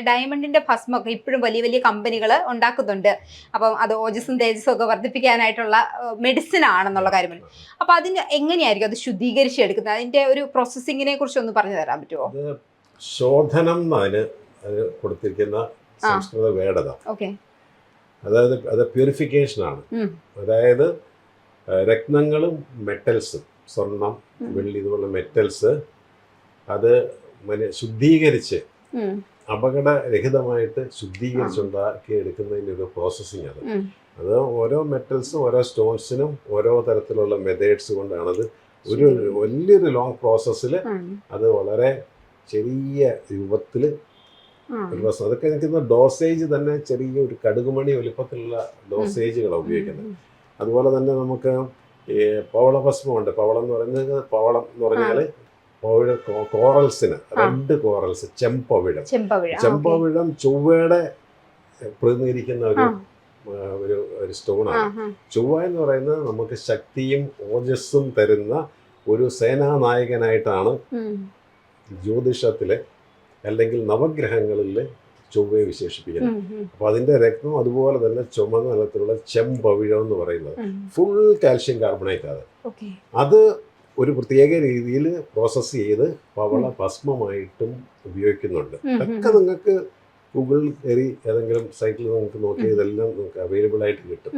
ഡയമണ്ടിന്റെ ഭസ്മൊക്കെ ഇപ്പോഴും വലിയ വലിയ കമ്പനികൾ ഉണ്ടാക്കുന്നുണ്ട്. അപ്പം അത് ഓജസ്സും തേജസ്സും ഒക്കെ വർദ്ധിപ്പിക്കാനായിട്ടുള്ള മെഡിസിൻ ആണെന്നുള്ള കാര്യമല്ല അപ്പൊ അതിന് എങ്ങനെയായിരിക്കും അത് ശുദ്ധീകരിച്ച് എടുക്കുന്നത് അതിന്റെ ഒരു പ്രോസസ്സിങ്ങിനെ കുറിച്ച് ഒന്ന് പറഞ്ഞു തരാൻ പറ്റുമോ ശോധനം അതിന് കൊടുത്തിരിക്കുന്ന സംസ്കൃത വേടത ഓക്കെ. അതായത് അത് പ്യൂരിഫിക്കേഷൻ ആണ്. അതായത് രക്തങ്ങളും രത്നങ്ങളും മെറ്റൽസും സ്വർണം വെള്ളി ഇതുപോലുള്ള മെറ്റൽസ് അത് ശുദ്ധീകരിച്ച് അപകടരഹിതമായിട്ട് ശുദ്ധീകരിച്ചുണ്ടാക്കി എടുക്കുന്നതിന്റെ ഒരു പ്രോസസ്സിങ് ആണ് അത് ഓരോ മെറ്റൽസും ഓരോ സ്റ്റോൺസിനും ഓരോ തരത്തിലുള്ള മെത്തേഡ്സ് കൊണ്ടാണത് ഒരു വലിയൊരു ലോങ് പ്രോസസ്സിൽ അത് വളരെ ചെറിയ രൂപത്തിൽ ഒരു പ്രശ്നം അതൊക്കെ നിൽക്കുന്ന ഡോസേജ് തന്നെ ചെറിയ ഒരു കടുകുമണി വലിപ്പത്തിലുള്ള ഡോസേജുകളാണ് ഉപയോഗിക്കുന്നത്. അതുപോലെ തന്നെ നമുക്ക് ഈ പവളഭസ്മമുണ്ട്. പവളം എന്ന് പറയുന്നത് പവളം എന്ന് പറഞ്ഞാൽ കോറൽസിന് റെഡ് കോറൽസ് ചെമ്പവിഴം. ചെമ്പവിഴ ചൊവ്വയുടെ പ്രതിനിധീകരിക്കുന്ന ഒരു ഒരു ഒരു സ്റ്റോണാണ്. ചൊവ്വ എന്ന് പറയുന്നത് നമുക്ക് ശക്തിയും ഓജസ്സും തരുന്ന ഒരു സേനാനായകനായിട്ടാണ് ജ്യോതിഷത്തിലെ അല്ലെങ്കിൽ നവഗ്രഹങ്ങളിൽ ചൊവ്വയെ വിശേഷിപ്പിക്കുന്നത്. അപ്പൊ അതിന്റെ രക്തം അതുപോലെ തന്നെ ചുമന്ന നിലത്തിലുള്ള ചെമ്പവിഴം എന്ന് പറയുന്നത്. ഫുൾ കാൽഷ്യം കാർബണേറ്റ് അത് അത് ഒരു പ്രത്യേക രീതിയിൽ പ്രോസസ്സ് ചെയ്ത് പവള ഭസ്മമായിട്ടും ഉപയോഗിക്കുന്നുണ്ട്. ഒക്കെ നിങ്ങൾക്ക് ഗൂഗിൾ കയറി ഏതെങ്കിലും സൈറ്റിൽ നിങ്ങൾക്ക് നോക്കി ഇതെല്ലാം നിങ്ങൾക്ക് അവൈലബിൾ ആയിട്ട് കിട്ടും.